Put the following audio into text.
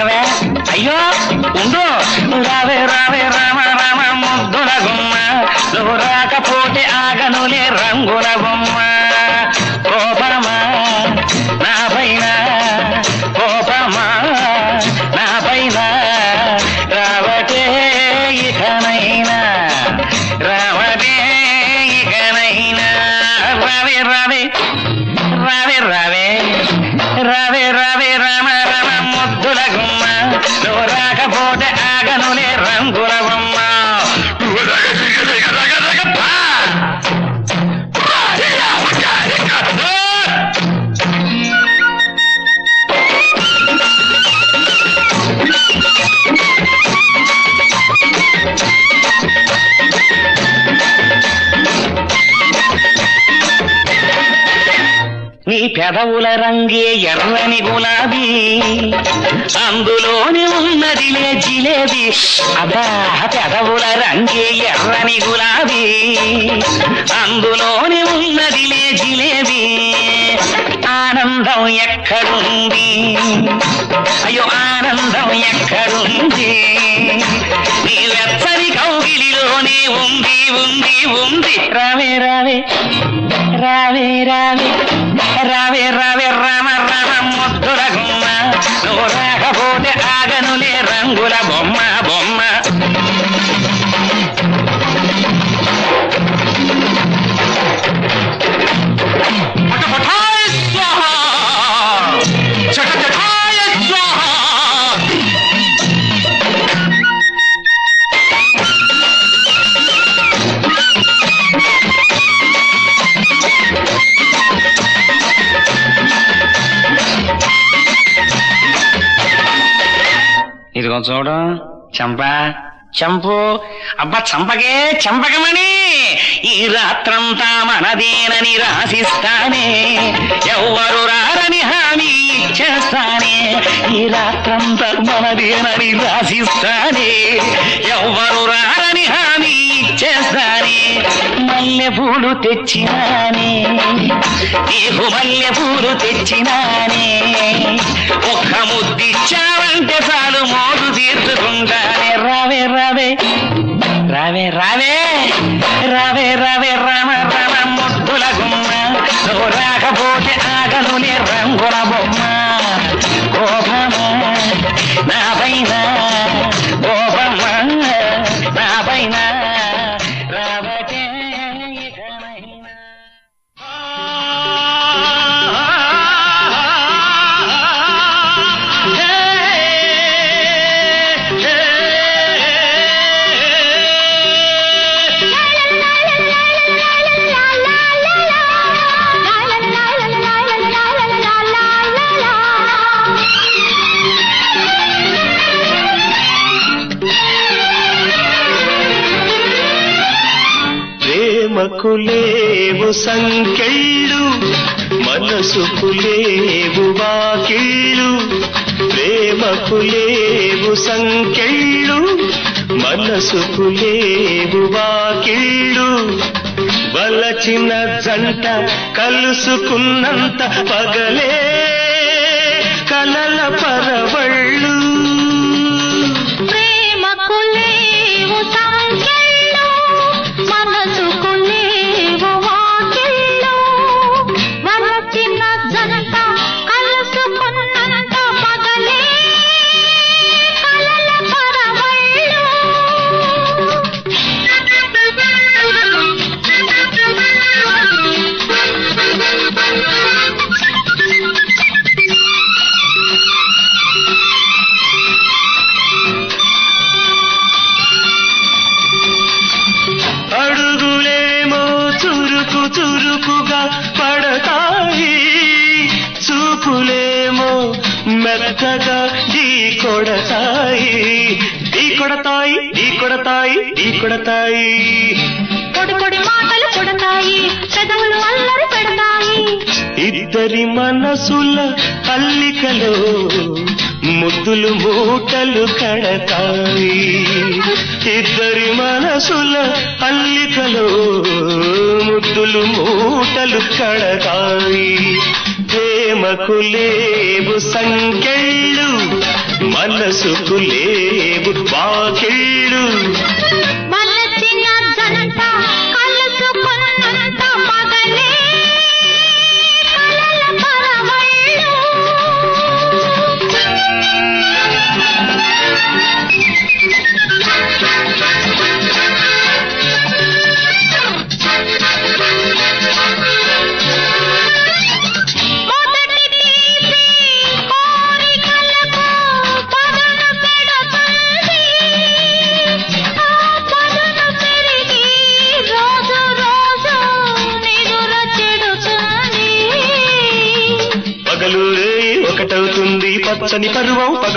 రాఘవే అయ్యో ఉండు. రావే రావే రామ రామ ముద్దుల గుమ్మ నువ్వు రాకపోతే ఆగనులే రంగుల బొమ్మ. కోపమా పెదవుల రంగే ఎర్రని గులాబీ. అందులోనే ఉన్నదిలే జిలేబీ. అదా పెదవుల రంగే ఎర్రని గులాబీ. అందులోనే ఉన్నదిలే జిలేబీ. ఆనందం ఎక్కడుంది? అయ్యో ఆనందం ఎక్కడుంది? నీ వెచ్చని కౌగిలిలోనే ఉంది ఉంది ఉంది. రావే రావే రావే రావే రావే రావే రామ రామ ముద్దుల గుమ్మ. నువ్వు రాకపోతే ఆగనులే రంగుల బొమ్మ బొమ్మ. ఇదిగో చూడు చంప చంపు. అబ్బా చంపకే చంపకమని. ఈ రాత్రంతా మనదేనని రాసిస్తానే ఎవ్వరు రారని హామీ ఇచ్చేస్తానే ఈ రాత్రంతా మనదేనని రాసిస్తానే ఎవ్వరు రారని హామీ ఇచ్చేస్తానే మల్లె పూలు తెచ్చినానే. నీకు మల్లె పూలు తెచ్చినానే. ఒక్క ముద్దిచ్చావంటే చాలు మోదు తీర్చుకుంటానే. రావే రావే. రావే రావే. రావే రావే రామ రామ ముద్దుల గుమ్మ. నువ్వు రాకపోతే ఆగలునే రంగుల బొమ్మ. ప్రేమకు లేవు సంకెళ్ళు మనసుకు లేవు వాకిళ్ళు. ప్రేమకు లేవు సంకెళ్ళు మనసుకు లేవు వాకిళ్ళు. వలచిన జంట కలుసుకున్నంత పగలే కలల పరవళ్ళు కొడతాయి. ఢీ కొడతాయి ఢీ కొడతాయి ఢీ కొడతాయి. పొడి పొడి మాటలు కొడతాయి పెదవులు అల్లరి పెడతాయి. ఇద్దరి మనసుల అల్లికలో ముద్దులు మూటలు కడతాయి. ఇద్దరి మనసుల అల్లికలో ముద్దులు మూటలు కడతాయి. ప్రేమకు లేవు సంకెళ్ళు మనసుకు లేవు వాకిళ్ళు.